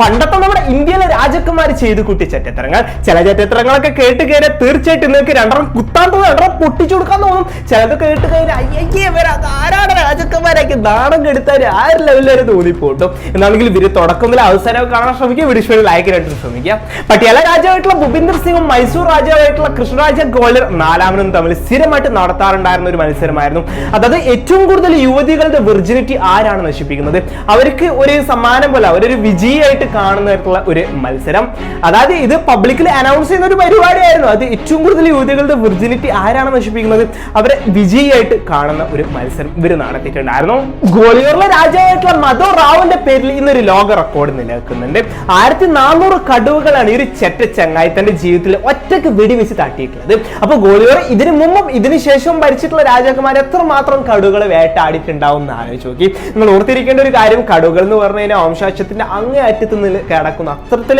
പണ്ടത്തെ രാജാക്കന്മാർ ചെയ്ത് കൂട്ടിയ ചറ്റത്തരങ്ങൾ. ചില ചറ്റത്തരങ്ങളൊക്കെ കേട്ട് കയറി തീർച്ചയായിട്ടും നിങ്ങൾക്ക് രണ്ടെണ്ണം കുത്താൻ തോന്നും രണ്ടെണ്ണം പൊട്ടിച്ചു കൊടുക്കാൻ തോന്നും. ചിലത് കേട്ട് കയറി അയ്യേ ആരാണ് രാജാക്കന്മാരൊക്കെ നാണം കെടുത്താൽ ആ ഒരു ലെവലിൽ തോന്നിപ്പോട്ടും എന്നാണെങ്കിൽ ഇവർ തുടക്കം മുതൽ അവസരം കാണാൻ ശ്രമിക്കുക വീഡിയോ ലൈക്ക് ആയിട്ട് ശ്രമിക്കുക. പട്ടിയാല രാജാവായിട്ടുള്ള ഭൂപിന്ദർ സിംഗും മൈസൂർ രാജാവായിട്ടുള്ള കൃഷ്ണരാജ ഗോളർ നാലാമനും തമ്മിൽ സ്ഥിരമായിട്ട് നടത്താറുണ്ടായിരുന്ന ഒരു മത്സരമായിരുന്നു. അതായത് ഏറ്റവും കൂടുതൽ യുവതികളുടെ വെർജിനിറ്റി ആരാണ് നശിപ്പിക്കുന്നത്? അവർക്ക് ഒരു സമ്മാനം പോലെ അവരൊരു വിജയിയായിട്ട് കാണുന്നതായിട്ടുള്ള ഒരു മത്സരം. അതായത് ഇത് പബ്ലിക്കിൽ അനൗൺസ് ചെയ്യുന്ന ഒരു പരിപാടിയായിരുന്നു. അത് ഏറ്റവും കൂടുതൽ യുവതികളുടെ വിർജിനിറ്റി ആരാണ് നശിപ്പിക്കുന്നത്? അവരെ വിജയിയായിട്ട് കാണുന്ന ഒരു മത്സരം ഇവർ നടത്തിയിട്ടുണ്ടായിരുന്നു. ഗോളിയോറിലെ രാജാവായിട്ടുള്ള മധോ റാവുന്റെ പേരിൽ ഇന്നൊരു ലോക റെക്കോർഡ് നിലനിൽക്കുന്നുണ്ട്. ആയിരത്തി നാനൂറ് കടുവകളാണ് ഈ ഒരു ചെറ്റ ചങ്ങായി തന്റെ ജീവിതത്തിൽ ഒറ്റയ്ക്ക് വെടിവെച്ച് തട്ടിയിട്ടുള്ളത്. അപ്പൊ ഗോളിയോർ ഇതിനു മുമ്പും ഇതിനു ശേഷവും ഭരിച്ചിട്ടുള്ള രാജാക്കന്മാർ എത്രമാത്രം കടുവകളെ വേട്ടാടിയിട്ടുണ്ടാവും എന്ന് ആലോചിച്ച് നോക്കി. നിങ്ങൾ ഓർത്തിരിക്കേണ്ട ഒരു കാര്യം കടുവകൾ എന്ന് പറഞ്ഞു കഴിഞ്ഞാൽ വംശാശത്തിന്റെ അങ്ങേ അറ്റത്ത് നിന്ന് കിടക്കുന്ന അത്രത്തിൽ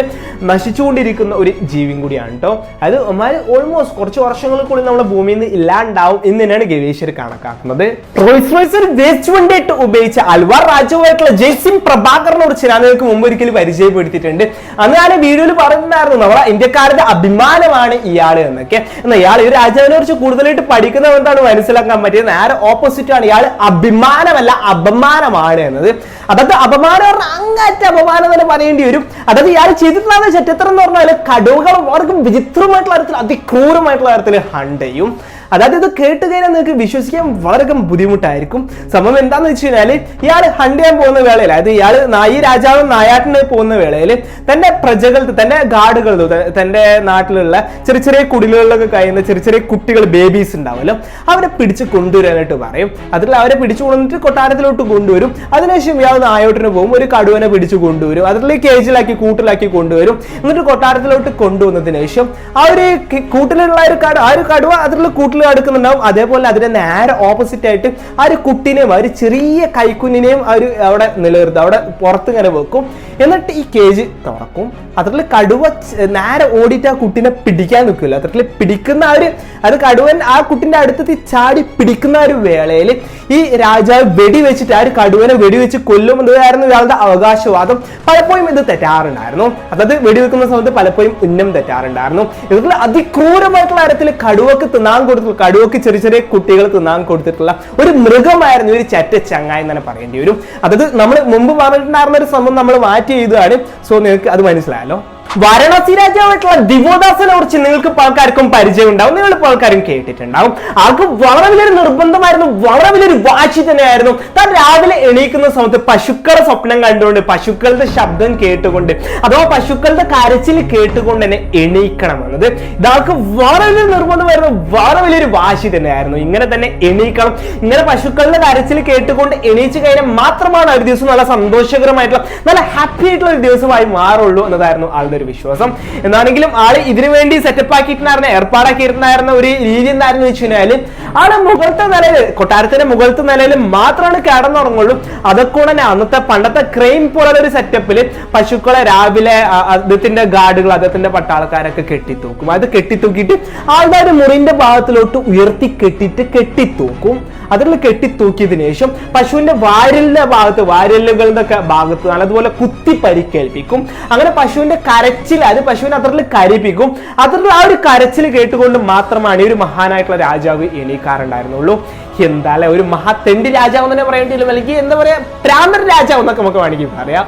നശിച്ചുകൊണ്ടിരിക്കുന്ന ഒരു ജീവിയും കൂടിയാണ് കേട്ടോ അത് ഒമാര് ഓൾമോസ്റ്റ് കുറച്ച് വർഷങ്ങൾക്കുള്ളിൽ നമ്മുടെ ഭൂമിയിൽ നിന്ന് ഇല്ലാണ്ടാവും എന്ന് തന്നെയാണ് ഗവേഷകർ കണക്കാക്കുന്നത്. റോയ്സ് റോയ്സ് ഒരു വേസ്റ്റ് വണ്ടിയായിട്ട് ഉപയോഗിച്ച അൽവാർ രാജുവായിട്ടുള്ള ജയ്സിം പ്രഭാകറിനെ കുറിച്ച് ഞാൻ നിങ്ങൾക്ക് മുമ്പ് ഒരിക്കലും പരിചയപ്പെടുത്തിയിട്ടുണ്ട്. അന്ന് ഞാൻ വീഡിയോയിൽ പറഞ്ഞിട്ടുണ്ടായിരുന്നു നമ്മളെ ഇന്ത്യക്കാരുടെ അഭിമാനമാണ് ഇയാൾ എന്നൊക്കെ. എന്നാൽ ഇയാൾ ഈ രാജാവിനെ കുറിച്ച് കൂടുതലായിട്ട് പഠിക്കുന്നത് എന്താണ് മനസ്സിലാക്കാൻ പറ്റിയത് നേരെ ഓപ്പോസിറ്റ് ആണ്. ഇയാൾ അഭിമാനമല്ല അപമാനമാണ് എന്നത്. അതായത് അപമാനം പറഞ്ഞാൽ അങ്ങാറ്റ അപമാനം തന്നെ പറയേണ്ടി വരും. അതായത് ഇയാൾ ചെയ്തിട്ടുള്ള ചെറ്റത്തരം എന്ന് പറഞ്ഞാൽ കടുവകൾ വളരെ വിചിത്രമായിട്ടുള്ള തരത്തിൽ അതിക്രൂരമായിട്ടുള്ള കാര്യത്തിൽ ഹണ്ടയും. അതായത് ഇത് കേട്ട് കഴിഞ്ഞാൽ നിങ്ങൾക്ക് വിശ്വസിക്കാൻ വളരെ ബുദ്ധിമുട്ടായിരിക്കും. സംഭവം എന്താന്ന് വെച്ച് കഴിഞ്ഞാൽ ഇയാൾ ഹണ്ട് ചെയ്യാൻ പോകുന്ന വേളയിൽ അതായത് ഇയാൾ നായി രാജാവ് നായാട്ടിന് പോകുന്ന വേളയിൽ തന്റെ പ്രജകൾ തന്റെ ഗാർഡുകൾ തന്റെ നാട്ടിലുള്ള ചെറിയ ചെറിയ കുടിലുകളിലൊക്കെ കഴിയുന്ന ചെറിയ ചെറിയ കുട്ടികൾ ബേബീസ് ഉണ്ടാവുമല്ലോ അവരെ പിടിച്ച് കൊണ്ടുവരാനായിട്ട് പറയും. അതിൽ അവരെ പിടിച്ചു കൊണ്ടുവന്നിട്ട് കൊട്ടാരത്തിലോട്ട് കൊണ്ടുവരും. അതിനുശേഷം ഇയാൾ നായോട്ടിന് പോകും ഒരു കടുവനെ പിടിച്ചു കൊണ്ടുവരും. അതിൽ കേജിലാക്കി കൂട്ടിലാക്കി കൊണ്ടുവരും. എന്നിട്ട് കൊട്ടാരത്തിലോട്ട് കൊണ്ടുവന്നതിന് ശേഷം ആ ഒരു കൂട്ടിലുള്ള ഒരു കടുവ ആ ഒരു കടുവ അതിലുള്ള കൂട്ടിൽ അടുക്കുന്നുണ്ടാവും അതേപോലെ അതിന്റെ നേരെ ഓപ്പോസിറ്റ് ആയിട്ട് ആ ഒരു കുട്ടിനെയും ആ ഒരു ചെറിയ കൈക്കുഞ്ഞിനെയും ആ ഒരു അവിടെ നിലനിർത്തും. അവിടെ പുറത്ത് ഇങ്ങനെ വെക്കും. എന്നിട്ട് ഈ കേജ് തുറക്കും. അത്രത്തിൽ കടുവ നേരെ ഓടിയിട്ട് ആ കുട്ടിനെ പിടിക്കാൻ നിൽക്കില്ല. അത്രത്തിൽ പിടിക്കുന്ന ആ ഒരു അത് കടുവൻ ആ കുട്ടിന്റെ അടുത്തെത്തി ചാടി പിടിക്കുന്ന ഒരു വേളയിൽ ഈ രാജാവ് വെടിവെച്ചിട്ട് ആ ഒരു കടുവനെ വെടിവെച്ച് കൊല്ലും. എന്നതായിരുന്നു ഇയാളുടെ അവകാശവാദം പലപ്പോഴും ഇത് തെറ്റാറുണ്ടായിരുന്നു. അതായത് വെടിവെക്കുന്ന സമയത്ത് പലപ്പോഴും ഉന്നം തെറ്റാറുണ്ടായിരുന്നു. ഇതിൽ അതിക്രൂരമായിട്ടുള്ള തരത്തിൽ കടുവക്ക് തിന്നാൻ കൊടുത്തു കടുവക്ക് ചെറിയ ചെറിയ കുട്ടികൾ തിന്നാൻ കൊടുത്തിട്ടുള്ള ഒരു മൃഗമായിരുന്നു ഒരു ചറ്റ ചങ്ങായി തന്നെ പറയേണ്ടി വരും. അതായത് നമ്മൾ മുമ്പ് പറഞ്ഞിട്ടുണ്ടായിരുന്ന ഒരു സംഭവം നമ്മൾ മാറ്റി ചെയ്തതാണ് സോ നിങ്ങൾക്ക് അത് മനസ്സിലായല്ലോ? വാരണാസി രാജാവായിട്ടുള്ള ദിവോദാസനെ കുറിച്ച് നിങ്ങൾക്ക് ആൾക്കാർക്കും പരിചയം ഉണ്ടാവും നിങ്ങൾ പലർക്കാരും കേട്ടിട്ടുണ്ടാവും. ആൾക്ക് വളരെ വലിയൊരു നിർബന്ധമായിരുന്നു വളരെ വലിയൊരു വാശി തന്നെയായിരുന്നു. താൻ രാവിലെ എണീക്കുന്ന സമയത്ത് പശുക്കളെ സ്വപ്നം കണ്ടുകൊണ്ട് പശുക്കളുടെ ശബ്ദം കേട്ടുകൊണ്ട് അഥവാ പശുക്കളുടെ കരച്ചിൽ കേട്ടുകൊണ്ട് തന്നെ എണീക്കണം എന്നത് ഇതാൾക്ക് വളരെ വലിയൊരു നിർബന്ധമായിരുന്നു വളരെ വലിയൊരു വാശി തന്നെയായിരുന്നു. ഇങ്ങനെ തന്നെ എണീക്കണം. ഇങ്ങനെ പശുക്കളുടെ കരച്ചിൽ കേട്ടുകൊണ്ട് എണീച്ചു കഴിഞ്ഞാൽ മാത്രമാണ് ഒരു ദിവസം നല്ല സന്തോഷകരമായിട്ടുള്ള നല്ല ഹാപ്പി ആയിട്ടുള്ള ഒരു ദിവസമായി മാറുള്ളൂ എന്നതായിരുന്നു ആളുടെ ഒരു വിശ്വാസം. എന്നാണെങ്കിലും ആൾ ഇതിനു വേണ്ടി സെറ്റപ്പ് ആക്കിയിട്ടുണ്ടായിരുന്ന ഏർപ്പാടാക്കിയിട്ടുണ്ടായിരുന്ന ഒരു രീതി എന്തായിരുന്നു വെച്ച് കഴിഞ്ഞാൽ ആൾ മുകളത്തെ നിലയിൽ കൊട്ടാരത്തിന്റെ മുകളത്തെ നിലയിൽ മാത്രമാണ് കിടന്നുറങ്ങുള്ളൂ. അതൊക്കെ അന്നത്തെ പണ്ടത്തെ ക്രെയിം പോലുള്ള ഒരു സെറ്റപ്പിൽ പശുക്കളെ രാവിലെ അദ്ദേഹത്തിന്റെ ഗാർഡുകൾ അദ്ദേഹത്തിന്റെ പട്ടാളക്കാരൊക്കെ കെട്ടിത്തൂക്കും. അത് കെട്ടിത്തൂക്കിയിട്ട് ആൾക്കാർ മുറിന്റെ ഭാഗത്തിലോട്ട് ഉയർത്തി കെട്ടിട്ട് കെട്ടിത്തൂക്കും. അതിൽ കെട്ടിത്തൂക്കിയതിനു ശേഷം പശുവിന്റെ വാരലിന്റെ ഭാഗത്ത് വാരലുകളുടെ ഭാഗത്ത് അതുപോലെ കുത്തി പരിക്കേൽപ്പിക്കും. അങ്ങനെ പശുവിന്റെ കരച്ചിൽ അത് പശുവിനെ അത്രയിൽ കരിപ്പിക്കും അത്രത്തിൽ ആ ഒരു കരച്ചിൽ കേട്ടുകൊണ്ട് മാത്രമാണ് ഈ ഒരു മഹാനായിട്ടുള്ള രാജാവ് എണീക്കാറുണ്ടായിരുന്നുള്ളൂ എന്താ അല്ലെ ഒരു മഹാതെണ്ടി രാജാവ് തന്നെ പറയേണ്ടി അല്ലെങ്കിൽ എന്താ പറയാ പ്രാന്തൻ രാജാവ് എന്നൊക്കെ നമുക്ക് വേണമെങ്കിൽ പറയാം.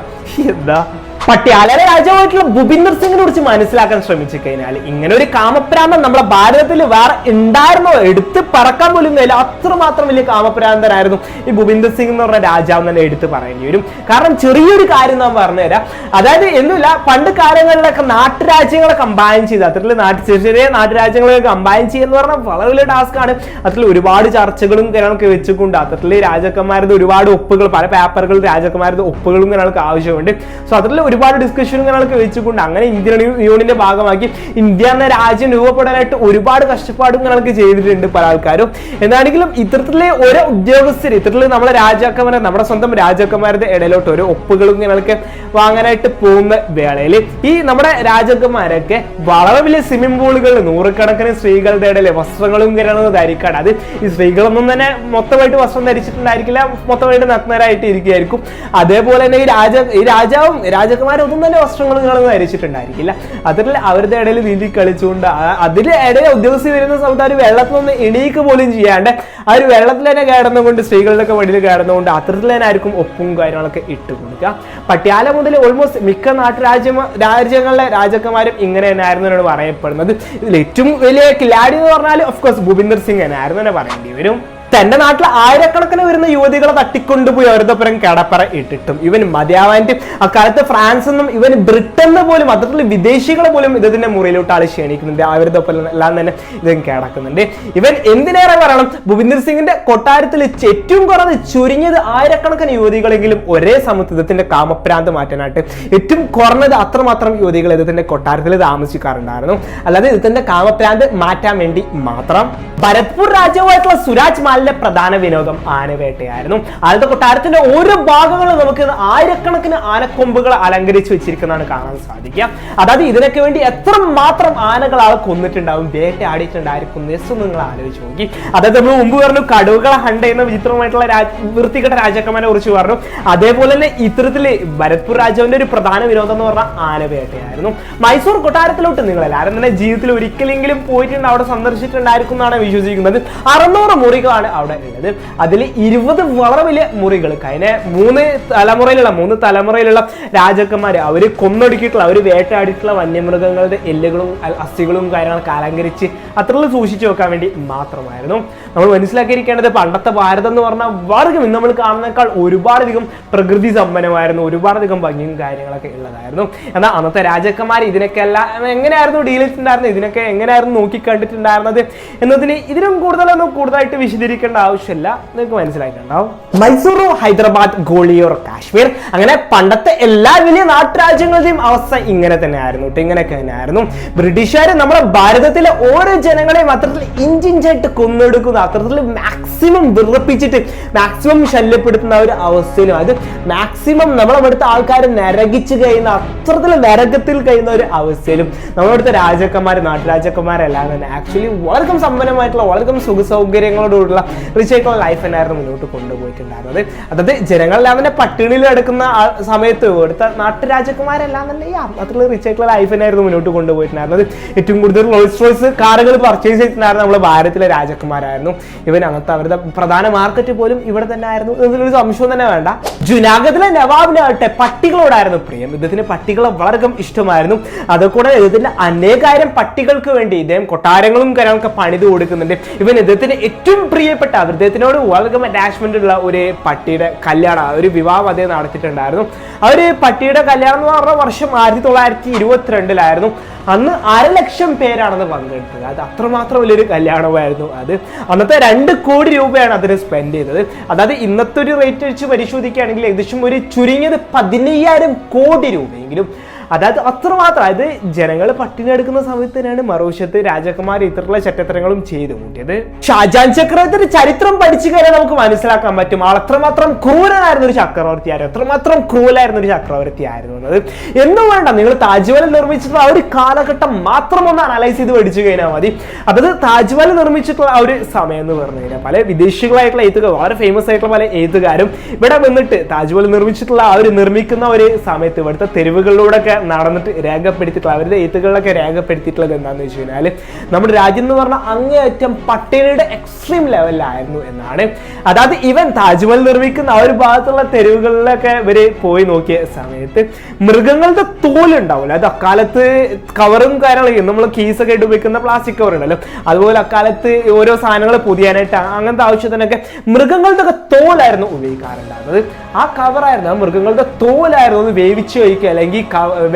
എന്താ? പട്യാലയിലെ രാജാവായിട്ടുള്ള ഭൂപിന്ദർ സിംഗിനെ കുറിച്ച് മനസ്സിലാക്കാൻ ശ്രമിച്ചു കഴിഞ്ഞാൽ ഇങ്ങനെ ഒരു കാമപ്രാന്തം നമ്മുടെ ഭാരതത്തിൽ വേറെ ഉണ്ടായിരുന്നോ? എടുത്ത് പറക്കാൻ പോലും ഇല്ല അത്രമാത്രം വലിയ കാമപ്രാന്തനായിരുന്നു ഈ ഭൂപിന്ദർ സിംഗ് എന്ന് പറഞ്ഞ രാജാവ് തന്നെ എടുത്ത് പറയേണ്ടി വരും. കാരണം ചെറിയൊരു കാര്യം ഞാൻ പറഞ്ഞുതരാം അതായത് എന്നില്ല പണ്ട് കാലങ്ങളിലൊക്കെ നാട്ടുരാജ്യങ്ങളെ കമ്പൈൻ ചെയ്ത് അത്തരത്തിൽ നാട്ടു ചെറിയ ചെറിയ നാട്ടുരാജ്യങ്ങളെ കമ്പൈൻ ചെയ്യുക പറഞ്ഞാൽ വളരെ വലിയ ടാസ്ക് ആണ്. അതിൽ ഒരുപാട് ചർച്ചകളും കാര്യങ്ങളൊക്കെ വെച്ചിട്ടുണ്ട്. അത്തരത്തിൽ രാജാക്കന്മാരുടെ ഒരുപാട് ഒപ്പുകൾ പല പേപ്പറുകളും രാജാക്കന്മാരുടെ ഒപ്പുകളും കാര്യങ്ങളൊക്കെ ആവശ്യമുണ്ട്. സോ അതിൽ ഒരുപാട് ഡിസ്കഷനും കാര്യങ്ങളൊക്കെ വെച്ചുകൊണ്ട് അങ്ങനെ ഇന്ത്യൻ യൂണിയന്റെ ഭാഗമാക്കി ഇന്ത്യ എന്ന രാജ്യം രൂപപ്പെടാനായിട്ട് ഒരുപാട് കഷ്ടപ്പാടും കാര്യങ്ങളൊക്കെ ചെയ്തിട്ടുണ്ട് പല ആൾക്കാരും. എന്നാണെങ്കിലും ഇത്തരത്തിലെ ഓരോ ഉദ്യോഗസ്ഥർ ഇത്തരത്തിൽ നമ്മളെ രാജാക്കന്മാരെ നമ്മുടെ സ്വന്തം രാജാക്കന്മാരുടെ ഇടയിലോട്ട് ഓരോ ഒപ്പുകളും കാര്യങ്ങളൊക്കെ വാങ്ങാനായിട്ട് പോകുന്ന വേളയിൽ ഈ നമ്മുടെ രാജാക്കന്മാരൊക്കെ വളരെ വലിയ സ്വിമ്മിംഗ് പൂളുകൾ നൂറുകണക്കിന് സ്ത്രീകളുടെ ഇടയിൽ വസ്ത്രങ്ങളും കാര്യങ്ങളും ധരിക്കാണ്. അത് ഈ സ്ത്രീകളൊന്നും തന്നെ മൊത്തമായിട്ട് വസ്ത്രം ധരിച്ചിട്ടുണ്ടായിരിക്കില്ല. മൊത്തമായിട്ട് നഗ്നരായിട്ട് ഇരിക്കുകയായിരിക്കും. അതേപോലെ തന്നെ ഈ രാജ ഈ രാജാവും രാജ രാജകുമാരൊന്നും തന്നെ വസ്ത്രങ്ങൾ നിങ്ങളൊന്നും ധരിച്ചിട്ടുണ്ടായിരിക്കില്ല. അതിൽ അവരുടെ ഇടയിൽ നീന്തി കളിച്ചുകൊണ്ട് അതിൽ ഇടയിൽ ഉദ്യോഗസ്ഥർ വരുന്ന സമയത്ത് അവർ വെള്ളത്തിൽ നിന്ന് എണീക്ക് പോലും ചെയ്യാണ്ട് ആ ഒരു വെള്ളത്തിൽ തന്നെ കയറുന്നതുകൊണ്ട് സ്ത്രീകളുടെയൊക്കെ വഴിയിൽ കയറുന്നതുകൊണ്ട് അത്തരത്തിൽ തന്നെ ആയിരിക്കും ഒപ്പും കാര്യങ്ങളൊക്കെ ഇട്ട് കൊടുക്കുക. പട്യാല മുതൽ ഓൾമോസ്റ്റ് മിക്ക നാട്ടുരാജ്യ രാജ്യങ്ങളിലെ രാജാക്കന്മാരും ഇങ്ങനെ തന്നെയായിരുന്നു എന്നാണ് പറയപ്പെടുന്നത്. ഇതിൽ ഏറ്റവും വലിയ കിലാടി എന്ന് പറഞ്ഞാൽ ഓഫ് കോഴ്സ് ഭൂപിന്ദർ സിംഗ് തന്നെയായിരുന്നു തന്നെ പറയേണ്ടി വരും. തന്റെ നാട്ടിൽ ആയിരക്കണക്കിന് വരുന്ന യുവതികളെ തട്ടിക്കൊണ്ടുപോയി അവരുതപ്പുറം കടപ്പറ ഇട്ടിട്ടും. ഇവൻ മതിയാവാന്റെ അക്കാലത്ത് ഫ്രാൻസ് എന്നും ഇവൻ ബ്രിട്ടനെ പോലും അത്തരത്തിൽ വിദേശികളെ പോലും ഇതിന്റെ മുറിയിലോട്ട് ആൾ ക്ഷണിക്കുന്നുണ്ട്. അവരുടെ ഒപ്പം എല്ലാം തന്നെ ഇതും കിടക്കുന്നുണ്ട്. ഇവൻ എന്തിനേറെ പറയണം? ഭൂപിന്ദർ സിംഗിന്റെ കൊട്ടാരത്തിൽ ഏറ്റവും കുറഞ്ഞ ചുരുങ്ങിയത് ആയിരക്കണക്കിന് യുവതികളെങ്കിലും ഒരേ സമയത്ത് ഇദ്ദേഹത്തിന്റെ കാമപ്രാന്ത് മാറ്റാനായിട്ട് ഏറ്റവും കുറഞ്ഞത് അത്രമാത്രം യുവതികൾ ഇദ്ദേഹത്തിന്റെ കൊട്ടാരത്തിൽ താമസിക്കാറുണ്ടായിരുന്നു. അല്ലാതെ ഇദ്ദേഹത്തിന്റെ കാമപ്രാന്ത് മാറ്റാൻ വേണ്ടി മാത്രം ഭരത്പൂർ രാജ്യവുമായിട്ടുള്ള സുരാജ് മാലിന്റെ പ്രധാന വിനോദം ആനവേട്ടയായിരുന്നു. ആളുടെ കൊട്ടാരത്തിന്റെ ഓരോ ഭാഗങ്ങളും നമുക്ക് ആയിരക്കണക്കിന് ആനക്കൊമ്പുകൾ അലങ്കരിച്ച് വെച്ചിരിക്കുന്നതാണ് കാണാൻ സാധിക്കുക. അതായത് ഇതിനൊക്കെ വേണ്ടി എത്ര മാത്രം ആനകൾ ആൾ കൊന്നിട്ടുണ്ടാവും വേട്ടയാടിയിട്ടുണ്ടായിരിക്കും എസ് നിങ്ങൾ ആലോചിച്ച് നോക്കി. അതായത് നമ്മൾ മുമ്പ് പറഞ്ഞു കടുവകളെ ഹണ്ട് ചെയ്യുന്ന വിചിത്രമായിട്ടുള്ള വൃത്തികെട്ട രാജാക്കന്മാരെ കുറിച്ച് പറഞ്ഞു. അതേപോലെ തന്നെ ഇത്തരത്തിൽ ഭരത്പൂർ രാജാവിന്റെ ഒരു പ്രധാന വിനോദം എന്ന് പറഞ്ഞാൽ ആനവേട്ടയായിരുന്നു. മൈസൂർ കൊട്ടാരത്തിലോട്ട് നിങ്ങൾ എല്ലാവരും തന്നെ ജീവിതത്തിൽ ഒരിക്കലെങ്കിലും പോയിട്ടുണ്ട് അവിടെ സന്ദർശിച്ചിട്ടുണ്ടായിരിക്കും എന്നാണ് വിശ്വസിക്കുന്നത്. അറുന്നൂറ് മുറികളാണ് അവിടെ ഉള്ളത്. അതിൽ ഇരുപത് വളരെ വലിയ മുറികൾ കഴിഞ്ഞ മൂന്ന് തലമുറയിലുള്ള മൂന്ന് തലമുറയിലുള്ള രാജാക്കന്മാർ അവർ കൊന്നൊടുക്കിയിട്ടുള്ള അവർ വേട്ടയാടിയിട്ടുള്ള വന്യമൃഗങ്ങളുടെ എല്ലുകളും അസ്ഥികളും കാര്യങ്ങളൊക്കെ അലങ്കരിച്ച് അത്രയുള്ള സൂക്ഷിച്ചു വെക്കാൻ വേണ്ടി മാത്രമായിരുന്നു. നമ്മൾ മനസ്സിലാക്കിയിരിക്കേണ്ടത് പണ്ടത്തെ ഭാരതം എന്ന് പറഞ്ഞാൽ വളരെ നമ്മൾ കാണുന്നേക്കാൾ ഒരുപാടധികം പ്രകൃതി സമ്പന്നമായിരുന്നു ഒരുപാടധികം ഭംഗിയും കാര്യങ്ങളൊക്കെ ഉള്ളതായിരുന്നു. എന്നാൽ അന്നത്തെ രാജാക്കന്മാർ ഇതിനൊക്കെ എല്ലാം എങ്ങനെയായിരുന്നു ഡീൽ ചെയ്തിട്ടുണ്ടായിരുന്നത് ഇതിനൊക്കെ എങ്ങനെയായിരുന്നു നോക്കി കണ്ടിട്ടുണ്ടായിരുന്നത് എന്നതിന് ഇതിനും കൂടുതലൊന്നും കൂടുതലായിട്ട് വിശദീകരിക്കേണ്ട ആവശ്യമില്ല. നിങ്ങൾക്ക് മനസ്സിലായിട്ടുണ്ടാവും. മൈസൂറോ ഹൈദരാബാദ് ഗോളിയോർ കാശ്മീർ. അങ്ങനെ പണ്ടത്തെ എല്ലാ വലിയ നാട്ടുരാജ്യങ്ങളുടെയും അവസ്ഥ ഇങ്ങനെ തന്നെ ആയിരുന്നു ഇങ്ങനെയൊക്കെ തന്നെയായിരുന്നു. ബ്രിട്ടീഷുകാർ നമ്മുടെ ഭാരതത്തിലെ ഓരോ ജനങ്ങളെയും അത്തരത്തിൽ ഇഞ്ചിഞ്ചായിട്ട് കൊന്നെടുക്കുന്ന അത്തരത്തിൽ മാക്സിമം വിറപ്പിച്ചിട്ട് മാക്സിമം ശല്യപ്പെടുത്തുന്ന ഒരു അവസ്ഥയിലും അത് മാക്സിമം നമ്മളവിടുത്തെ ആൾക്കാർ നരകിച്ച് കഴിയുന്ന അത്തരത്തിൽ നരകത്തിൽ കഴിയുന്ന ഒരു അവസ്ഥയിലും നമ്മളവിടുത്തെ രാജാക്കന്മാർ നാട്ടുരാജാക്കന്മാരെല്ലാം തന്നെ ആക്ച്വലി വളരെ സമ്പന്നമായിട്ടുള്ള വളരെ സുഖ സൗകര്യങ്ങളോടുള്ള റിച്ച് ആയിട്ടുള്ള ലൈഫ് തന്നെയായിരുന്നു മുന്നോട്ട് കൊണ്ടുപോയിട്ടുണ്ടായിരുന്നത്. അതായത് ജനങ്ങളെല്ലാം തന്നെ പട്ടിണിയിൽ കിടക്കുന്ന സമയത്ത് ഇവിടുത്തെ നാട്ടുരാജകുമാരെല്ലാം തന്നെ ഈ അത്രയുള്ള റിച്ച് ആയിട്ടുള്ള ലൈഫ് തന്നെയായിരുന്നു മുന്നോട്ട് കൊണ്ടുപോയിട്ടുണ്ടായിരുന്നത്. ഏറ്റവും കൂടുതൽ റോയ്സ് റോയ്സ് കാറുകൾ പർച്ചേസ് ചെയ്തിട്ടുണ്ടായിരുന്ന നമ്മുടെ ഭാരതത്തിലെ രാജകുമാരായിരുന്നു. ഇവൻ അന്നത്തെ അവരുടെ പ്രധാന മാർക്കറ്റ് പോലും ഇവിടെ തന്നെ ആയിരുന്നു. എന്നൊരു സംശയം തന്നെ വേണ്ട. ജുനാഗത്തിലെ നവാബിനാകട്ടെ പട്ടികളോടായിരുന്നു പ്രിയം. ഇദ്ദേഹത്തിന് പട്ടികളെ വളരെ ഇഷ്ടമായിരുന്നു. അതുകൂടെ ഇദ്ദേഹത്തിന്റെ അനേകായിരം പട്ടികൾക്ക് വേണ്ടി ഇദ്ദേഹം കൊട്ടാരങ്ങളും കാര്യങ്ങളൊക്കെ പണിത് കൊടുക്കുന്നുണ്ട്. ഇവൻ ഇദ്ദേഹത്തിന് ഏറ്റവും പ്രിയപ്പെട്ട അദ്ദേഹത്തിനോട് വളരെ അറ്റാച്ച്മെന്റ് ഉള്ള ഒരു പട്ടിയുടെ കല്യാണം ഒരു വിവാഹം അദ്ദേഹം നടത്തിയിട്ടുണ്ടായിരുന്നു. ആ ഒരു പട്ടിയുടെ കല്യാണം എന്ന് പറഞ്ഞ വർഷം ആയിരത്തി തൊള്ളായിരത്തി ഇരുപത്തിരണ്ടിലായിരുന്നു അന്ന് അരലക്ഷം പേരാണെന്ന് പങ്കെടുത്തത്. അത് അത്രമാത്രം വലിയൊരു കല്യാണമായിരുന്നു അത്. അന്നത്തെ രണ്ട് കോടി രൂപയാണ് അതിന് സ്പെൻഡ് ചെയ്തത്. അതായത് ഇന്നത്തെ ഒരു റേറ്റ് വെച്ച് പരിശോധിക്കുകയാണെങ്കിൽ ഏകദേശം ഒരു ചുരുങ്ങിയത് പതിനയ്യായിരം കോടി രൂപയെങ്കിലും അതായത് അത്രമാത്രം. അതായത് ജനങ്ങൾ പട്ടിണി എടുക്കുന്ന സമയത്ത് തന്നെയാണ് മറുവശത്ത് രാജാക്കന്മാർ ഇത്തരത്തിലുള്ള ചട്ടത്തരങ്ങളും ചെയ്തു കൂട്ടിയത്. ഷാജാൻ ചക്രവർത്തിയുടെ ചരിത്രം പഠിച്ചു കഴിഞ്ഞാൽ നമുക്ക് മനസ്സിലാക്കാൻ പറ്റും. ആൾ അത്രമാത്രം ക്രൂരനായിരുന്ന ഒരു ചക്രവർത്തിയായിരുന്നു. അത്രമാത്രം ക്രൂലായിരുന്ന ഒരു ചക്രവർത്തിയായിരുന്നു എന്നത്. എന്നും വേണ്ട നിങ്ങൾ താജ്മഹൽ നിർമ്മിച്ചിട്ടുള്ള ആ ഒരു കാലഘട്ടം മാത്രം ഒന്ന് അനലൈസ് ചെയ്ത് പഠിച്ചു കഴിഞ്ഞാൽ മതി. അതായത് താജ്മഹൽ നിർമ്മിച്ചിട്ടുള്ള ആ ഒരു സമയം എന്ന് പറഞ്ഞു കഴിഞ്ഞാൽ പല വിദേശികളായിട്ടുള്ള എഴുത്തുകാർ വളരെ ഫേമസ് ആയിട്ടുള്ള പല എഴുത്തുകാരും ഇവിടെ വന്നിട്ട് താജ്മഹൽ നിർമ്മിച്ചിട്ടുള്ള ആ ഒരു നിർമ്മിക്കുന്ന ഒരു സമയത്ത് ഇവിടുത്തെ തെരുവുകളിലൂടെ ഒക്കെ നടന്നിട്ട് രേഖപ്പെടുത്തിയിട്ടുള്ള അവരുടെ എഴുത്തുകളിലൊക്കെ രേഖപ്പെടുത്തിയിട്ടുള്ളത് എന്താണെന്ന് വെച്ച് കഴിഞ്ഞാൽ നമ്മുടെ രാജ്യം എന്ന് പറഞ്ഞാൽ അങ്ങേയറ്റം പട്ടിണിയുടെ എക്സ്ട്രീം ലെവലിലായിരുന്നു എന്നാണ്. അതായത് ഇവൻ താജ്മഹൽ നിർമ്മിക്കുന്ന ആ ഒരു ഭാഗത്തുള്ള തെരുവുകളിലൊക്കെ ഇവർ പോയി നോക്കിയ സമയത്ത് മൃഗങ്ങളുടെ തോലുണ്ടാവില്ല. അത് അക്കാലത്ത് കവറും കാര്യങ്ങളും നമ്മൾ കീസൊക്കെ ഇട്ട് ഉപയോഗിക്കുന്ന പ്ലാസ്റ്റിക് കവർ ഉണ്ടല്ലോ. അതുപോലെ അക്കാലത്ത് ഓരോ സാധനങ്ങൾ പുതിയാനായിട്ട് അങ്ങനത്തെ ആവശ്യത്തിനൊക്കെ മൃഗങ്ങളുടെ തോലായിരുന്നു ഉപയോഗിക്കാറുണ്ടായിരുന്നത്. ആ കവറായിരുന്നു ആ മൃഗങ്ങളുടെ തോലായിരുന്നു വേവിച്ച് കഴിക്കുക അല്ലെങ്കിൽ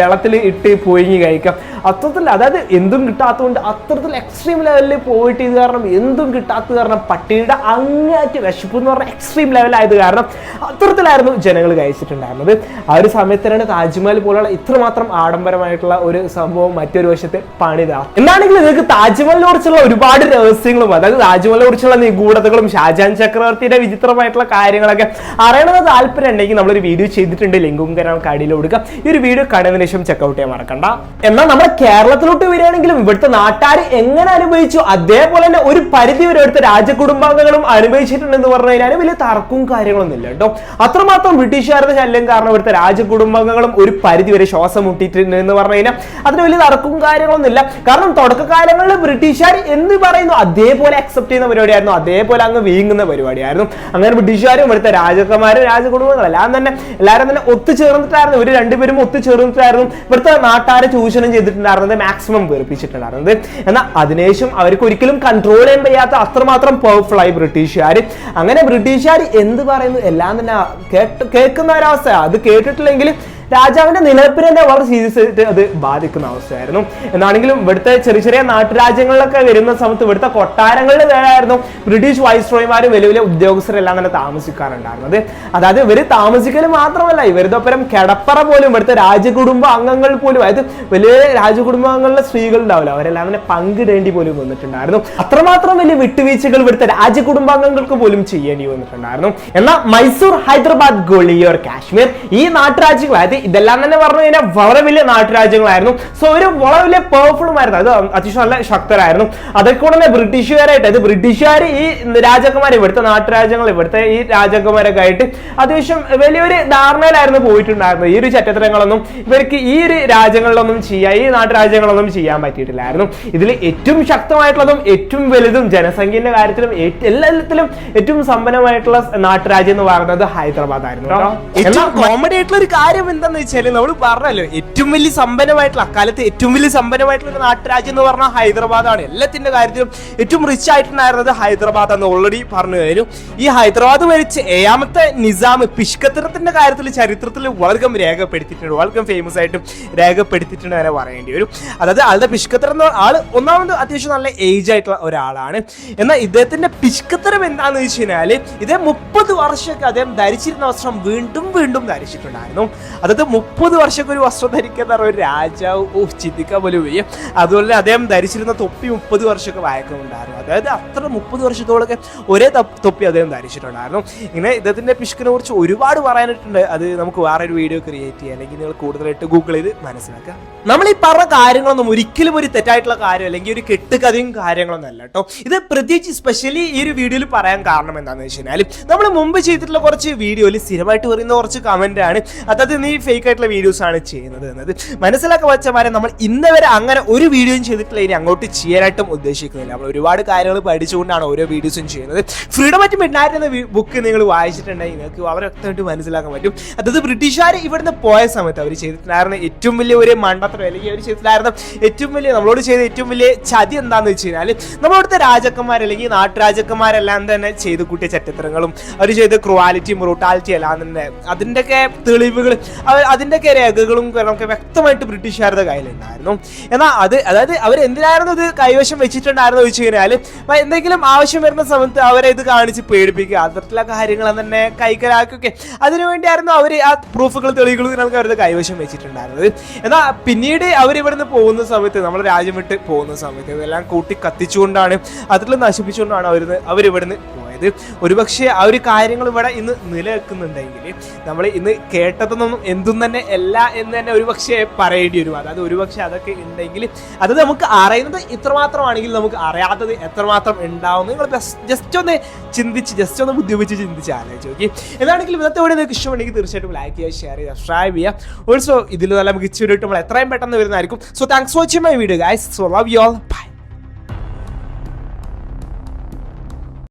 വെള്ളത്തിൽ ഇട്ട് പുഴുങ്ങി കഴിക്കാം. അത്രത്തിൽ അതായത് എന്തും കിട്ടാത്തതുകൊണ്ട് അത്രത്തിൽ എക്സ്ട്രീം ലെവലിൽ പോയിട്ട് ഇത് കാരണം എന്തും കിട്ടാത്തത് കാരണം പട്ടിയുടെ അങ്ങേറ്റ് വിശപ്പ് എന്ന് പറഞ്ഞാൽ എക്സ്ട്രീം ലെവലായത് കാരണം അത്തരത്തിലായിരുന്നു ജനങ്ങൾ കഴിച്ചിട്ടുണ്ടായിരുന്നത്. ആ ഒരു സമയത്തിനാണ് താജ്മഹൽ പോലുള്ള ഇത്രമാത്രം ആഡംബരമായിട്ടുള്ള ഒരു സംഭവം മറ്റൊരു വശത്ത് പണിത. എന്താണെങ്കിലും നിങ്ങൾക്ക് താജ്മഹലിനെ കുറിച്ചുള്ള ഒരുപാട് രഹസ്യങ്ങളും അതായത് താജ്മഹലിനെ കുറിച്ചുള്ള നിഗൂഢതകളും ഷാജാൻ ചക്രവർത്തിയുടെ വിചിത്രമായിട്ടുള്ള കാര്യങ്ങളൊക്കെ അറിയണമെന്ന് താല്പര്യം ഉണ്ടെങ്കിൽ നമ്മളൊരു വീഡിയോ ചെയ്തിട്ടുണ്ട്. ലിങ്കും കാരണം കാടിയിൽ കൊടുക്കുക ഈ ഒരു വീഡിയോ കാണുന്നതിന് ശേഷം ചെക്കൗട്ട് ചെയ്യാൻ മറക്കണ്ട. എന്നാൽ നമ്മുടെ കേരളത്തിലോട്ട് വരികയാണെങ്കിലും ഇവിടുത്തെ നാട്ടുകാർ എങ്ങനെ അനുഭവിച്ചു? അതേപോലെ തന്നെ ഒരു പരിധി വരെ ഇവിടുത്തെ രാജകുടുംബാംഗങ്ങളും അനുഭവിച്ചിട്ടുണ്ടെന്ന് പറഞ്ഞു കഴിഞ്ഞാൽ വലിയ തർക്കവും കാര്യങ്ങളൊന്നും ഇല്ല കേട്ടോ. അത്രമാത്രം ബ്രിട്ടീഷുകാരുടെ ശല്യം കാരണം ഇവിടുത്തെ രാജകുടുംബാംഗങ്ങളും ഒരു പരിധി വരെ ശ്വാസം മുട്ടിയിട്ടുണ്ട് എന്ന് പറഞ്ഞു കഴിഞ്ഞാൽ അതിന് വലിയ തർക്കവും കാര്യങ്ങളൊന്നും ഇല്ല. കാരണം തുടക്കകാലങ്ങളിൽ ബ്രിട്ടീഷുകാർ എന്ന് പറയുന്നു? അതേപോലെ അക്സെപ്റ്റ് ചെയ്യുന്ന പരിപാടിയായിരുന്നു. അതേപോലെ അങ്ങ് വീങ്ങുന്ന പരിപാടിയായിരുന്നു. അങ്ങനെ ബ്രിട്ടീഷുകാരും ഇവിടുത്തെ രാജാക്കന്മാരും രാജകുടുംബങ്ങളും എല്ലാം തന്നെ എല്ലാവരും തന്നെ ഒത്തുചേർന്നിട്ടായിരുന്നു. ഒരു രണ്ടുപേരും ഒത്തുചേർന്നിട്ടായിരുന്നു ഇവിടുത്തെ നാട്ടാരെ ചൂഷണം ചെയ്തിട്ടുണ്ടായിരുന്നത് മാക്സിമം വെറുപ്പിച്ചിട്ടുണ്ടായിരുന്നത്. എന്നാൽ അതിനുശേഷം അവർക്ക് ഒരിക്കലും കൺട്രോൾ ചെയ്യാൻ വയ്യാത്ത അത്രമാത്രം പവർഫുൾ ആയി ബ്രിട്ടീഷുകാർ അങ്ങനെ ബ്രിട്ടീഷുകാർ എന്ത് പറയുന്നു? എല്ലാം തന്നെ കേട്ട് കേൾക്കുന്ന ഒരവസ്ഥ അത് കേട്ടിട്ടില്ലെങ്കിൽ രാജാവിന്റെ നിലനിൽപ്പിനെ തന്നെ വളരെ സീരിയസ് ആയിട്ട് അത് ബാധിക്കുന്ന അവസ്ഥയായിരുന്നു. എന്നാണെങ്കിലും ഇവിടുത്തെ ചെറിയ ചെറിയ നാട്ടുരാജ്യങ്ങളിലൊക്കെ വരുന്ന സമയത്ത് ഇവിടുത്തെ കൊട്ടാരങ്ങളിൽ നേരായിരുന്നു ബ്രിട്ടീഷ് വൈസ്രോയിമാരും വലിയ വലിയ ഉദ്യോഗസ്ഥരെല്ലാം തന്നെ താമസിക്കാറുണ്ടായിരുന്നത്. അതായത് ഇവർ താമസിക്കൽ മാത്രമല്ല ഇവരുടെ ഒപ്പരം കിടപ്പറ പോലും ഇവിടുത്തെ രാജകുടുംബ അംഗങ്ങൾ പോലും അതായത് വലിയ രാജകുടുംബങ്ങളിലെ സ്ത്രീകൾ ഉണ്ടാവില്ല അവരെല്ലാം തന്നെ പങ്കിടേണ്ടി പോലും വന്നിട്ടുണ്ടായിരുന്നു. അത്രമാത്രം വലിയ വിട്ടുവീഴ്ചകൾ ഇവിടുത്തെ രാജകുടുംബാംഗങ്ങൾക്ക് പോലും ചെയ്യേണ്ടി വന്നിട്ടുണ്ടായിരുന്നു. എന്നാൽ മൈസൂർ ഹൈദരാബാദ് ഗോളിയോർ കാശ്മീർ ഈ നാട്ടുരാജ്യങ്ങൾ അതായത് ഇതെല്ലാം തന്നെ പറഞ്ഞു കഴിഞ്ഞാൽ വളരെ വലിയ നാട്ടുരാജ്യങ്ങളായിരുന്നു. സോ ഒരു വളരെ വലിയ പെർഫുളുമായിരുന്നു അത് അത്യാവശ്യം നല്ല ശക്തരായിരുന്നു. അതൊക്കെ കൂടെ തന്നെ ബ്രിട്ടീഷുകാരായിട്ട് അത് ബ്രിട്ടീഷുകാർ ഈ രാജാക്കന്മാർ ഇവിടുത്തെ നാട്ടുരാജ്യങ്ങൾ ഇവിടുത്തെ ഈ രാജാക്കന്മാരൊക്കെ ആയിട്ട് അത്യാവശ്യം വലിയൊരു ധാരണയിലായിരുന്നു പോയിട്ടുണ്ടായിരുന്നത്. ഈ ഒരു ചറ്റത്തരങ്ങളൊന്നും ഇവർക്ക് ഈ ഒരു രാജ്യങ്ങളിലൊന്നും ചെയ്യാൻ ഈ നാട്ടുരാജ്യങ്ങളൊന്നും ചെയ്യാൻ പറ്റിയിട്ടില്ലായിരുന്നു. ഇതിൽ ഏറ്റവും ശക്തമായിട്ടുള്ളതും ഏറ്റവും വലുതും ജനസംഖ്യന്റെ കാര്യത്തിലും എല്ലാത്തിലും ഏറ്റവും സമ്പന്നമായിട്ടുള്ള നാട്ടുരാജ്യം എന്ന് പറയുന്നത് ഹൈദരാബാദ് ആയിരുന്നു കോമഡി ആയിട്ടുള്ള ഒരു കാര്യം എന്താന്ന് വെച്ചാൽ നമ്മൾ പറഞ്ഞല്ലോ ഏറ്റവും വലിയ സമ്പന്നമായിട്ടുള്ള അക്കാലത്ത് ഏറ്റവും വലിയ സമ്പന്നമായിട്ടുള്ള ഒരു നാട്ടുരാജ്യം എന്ന് പറഞ്ഞാൽ ഹൈദരാബാദാണ്. എല്ലാത്തിന്റെ കാര്യത്തിലും ഏറ്റവും റിച്ച് ആയിട്ടുണ്ടായിരുന്നത് ഹൈദരാബാദ് എന്ന് ഓൾറെഡി പറഞ്ഞു കഴിഞ്ഞു. ഈ ഹൈദരാബാദ് ഭരിച്ച ഏഴാമത്തെ നിസാം പിഷ്കത്തരത്തിന്റെ കാര്യത്തിൽ ചരിത്രത്തിൽ വളരെ രേഖപ്പെടുത്തിയിട്ടുണ്ട്. വളരെ ഫേമസ് ആയിട്ടും രേഖപ്പെടുത്തിയിട്ടുണ്ട് അങ്ങനെ പറയേണ്ടി വരും. അതായത് ആളുടെ പിഷ്കത്തരം എന്ന ആൾ ഒന്നാമത് അത്യാവശ്യം നല്ല ഏജ് ആയിട്ടുള്ള ഒരാളാണ്. എന്നാൽ ഇദ്ദേഹത്തിന്റെ പിഷ്കത്തരം എന്താന്ന് വെച്ച് കഴിഞ്ഞാൽ ഇതേ മുപ്പത് വർഷമൊക്കെ അദ്ദേഹം ധരിച്ചിരുന്ന വസ്ത്രം വീണ്ടും വീണ്ടും ധരിച്ചിട്ടുണ്ടായിരുന്നു. അതായത് മുപ്പത് വർഷം ഒരു വസ്ത്രം ധരിക്കുന്ന ഒരു രാജാവ്. ഓ ചിന്തിക്കാൻ പോലും വയ്യ. അതുപോലെ തന്നെ അദ്ദേഹം ധരിച്ചിരുന്ന തൊപ്പി മുപ്പത് വർഷമൊക്കെ വഴക്കമുണ്ടായിരുന്നു. അതായത് അത്ര മുപ്പത് വർഷത്തോളൊക്കെ ഒരേ തൊപ്പി അദ്ദേഹം ധരിച്ചിട്ടുണ്ടായിരുന്നു. ഇങ്ങനെ ഇദ്ദേഹത്തിന്റെ പിഷ്കിനെ കുറിച്ച് ഒരുപാട് പറയാനായിട്ടുണ്ട് അത് നമുക്ക് വേറെ ഒരു വീഡിയോ ക്രിയേറ്റ് ചെയ്യാം. അല്ലെങ്കിൽ നിങ്ങൾ കൂടുതലായിട്ട് ഗൂഗിൾ ചെയ്ത് മനസ്സിലാക്കുക നമ്മൾ ഈ പറഞ്ഞ കാര്യങ്ങളൊന്നും ഒരിക്കലും ഒരു തെറ്റായിട്ടുള്ള കാര്യം അല്ലെങ്കിൽ ഒരു കെട്ടുകഥയും കാര്യങ്ങളൊന്നും അല്ല കേട്ടോ ഇത് പ്രത്യേകിച്ച് സ്പെഷ്യലി ഈ ഒരു വീഡിയോയിൽ പറയാൻ കാരണം എന്താണെന്ന് വെച്ച് കഴിഞ്ഞാൽ നമ്മൾ മുമ്പ് ചെയ്തിട്ടുള്ള കുറച്ച് വീഡിയോയിൽ സ്ഥിരമായിട്ട് പറയുന്ന കുറച്ച് കമന്റ് ആണ്. അതായത് നീ ഫേക്ക് ആയിട്ടുള്ള വീഡിയോസ് ആണ് ചെയ്യുന്നത് എന്നത്. മനസ്സിലാക്കാൻ വച്ചമാരെ നമ്മൾ ഇന്ന് വരെ അങ്ങനെ ഒരു വീഡിയോയും ചെയ്തിട്ടില്ല. ഇനി അങ്ങോട്ട് ചെയ്യാനായിട്ടും ഉദ്ദേശിക്കുന്നില്ല. നമ്മൾ ഒരുപാട് കാര്യങ്ങൾ പഠിച്ചുകൊണ്ടാണ് ഓരോ വീഡിയോസും ചെയ്യുന്നത്. ഫ്രീഡം അറ്റ് മിഡ് നൈറ്റ് എന്ന ബുക്ക് നിങ്ങൾ വായിച്ചിട്ടുണ്ടെങ്കിൽ നിങ്ങൾക്ക് വളരെ വ്യക്തമായിട്ട് മനസ്സിലാക്കാൻ പറ്റും. അതായത് ബ്രിട്ടീഷുകാർ ഇവിടുന്ന് പോയ സമയത്ത് അവർ ചെയ്തിട്ടുണ്ടായിരുന്ന ഏറ്റവും വലിയ ഒരു മൺപത്രം അല്ലെങ്കിൽ അവർ ചെയ്തിട്ടുണ്ടായിരുന്ന ഏറ്റവും വലിയ നമ്മളോട് ചെയ്ത ഏറ്റവും വലിയ ചതി എന്താണെന്ന് വെച്ച് കഴിഞ്ഞാൽ നമ്മളവിടുത്തെ രാജാക്കന്മാർ അല്ലെങ്കിൽ നാട്ടുരാജാക്കന്മാരെല്ലാം തന്നെ ചെയ്ത് കൂട്ടിയ ചരിത്രങ്ങളും അവർ ചെയ്ത ക്രുവാലിറ്റിയും ബ്രൂട്ടാലിറ്റി എല്ലാം തന്നെ അതിന്റെയൊക്കെ തെളിവുകൾ അതിന്റെയൊക്കെ രേഖകളും നമുക്ക് വ്യക്തമായിട്ട് ബ്രിട്ടീഷുകാരുടെ കയ്യിലുണ്ടായിരുന്നു. എന്നാൽ അത് അതായത് അവർ എന്തിനായിരുന്നു ഇത് കൈവശം വെച്ചിട്ടുണ്ടായിരുന്നു ചോദിച്ചു കഴിഞ്ഞാൽ എന്തെങ്കിലും ആവശ്യം വരുന്ന സമയത്ത് അവരെ ഇത് കാണിച്ച് പേടിപ്പിക്കുക അത്തരത്തിലുള്ള കാര്യങ്ങൾ തന്നെ കൈക്കലാക്കുകയൊക്കെ. അതിനുവേണ്ടിയായിരുന്നു അവർ ആ പ്രൂഫുകൾ തെളിവുകളും നമുക്ക് അവരുടെ കൈവശം വെച്ചിട്ടുണ്ടായിരുന്നത്. എന്നാൽ പിന്നീട് അവർ ഇവിടുന്ന് പോകുന്ന സമയത്ത് നമ്മൾ രാജ്യം വിട്ട് പോകുന്ന സമയത്ത് ഇതെല്ലാം കൂട്ടി കത്തിച്ചുകൊണ്ടാണ് അതിൽ നശിപ്പിച്ചുകൊണ്ടാണ് അവർ അവരിവിടുന്ന് പോയത് ഒരുപക്ഷെ ആ ഒരു കാര്യങ്ങൾ ഇവിടെ ഇന്ന് നിലനിൽക്കുന്നുണ്ടെങ്കിൽ നമ്മൾ ഇന്ന് കേട്ടതൊന്നും എന്തും തന്നെ അല്ല എന്ന് തന്നെ ഒരുപക്ഷെ പറയേണ്ടി വരും. അതായത് ഒരുപക്ഷെ അതൊക്കെ ഉണ്ടെങ്കിൽ അത് നമുക്ക് അറിയുന്നത് ഇത്രമാത്രമാണെങ്കിൽ നമുക്ക് അറിയാത്തത് എത്രമാത്രം ഉണ്ടാവും നിങ്ങൾ ജസ്റ്റ് ഒന്ന് ചിന്തിച്ച് ജസ്റ്റ് ഒന്ന് ബുദ്ധിമുട്ടിച്ച് ചിന്തിച്ച് ആലോചിച്ച് നോക്കി. എന്താണെങ്കിലും ഇന്നത്തെ വീഡിയോ നിങ്ങൾക്ക് ഇഷ്ടമുണ്ടെങ്കിൽ തീർച്ചയായിട്ടും ലൈക്ക് ചെയ്യുക ഷെയർ ചെയ്യുക സബ്സ്ക്രൈബ് ചെയ്യുക. ഓൾസോ ഇതിൽ നല്ല മികച്ച വീഡിയോ നമ്മൾ എത്രയും പെട്ടെന്ന് വരുന്നതായിരിക്കും. So thanks for watching my video guys so love you all bye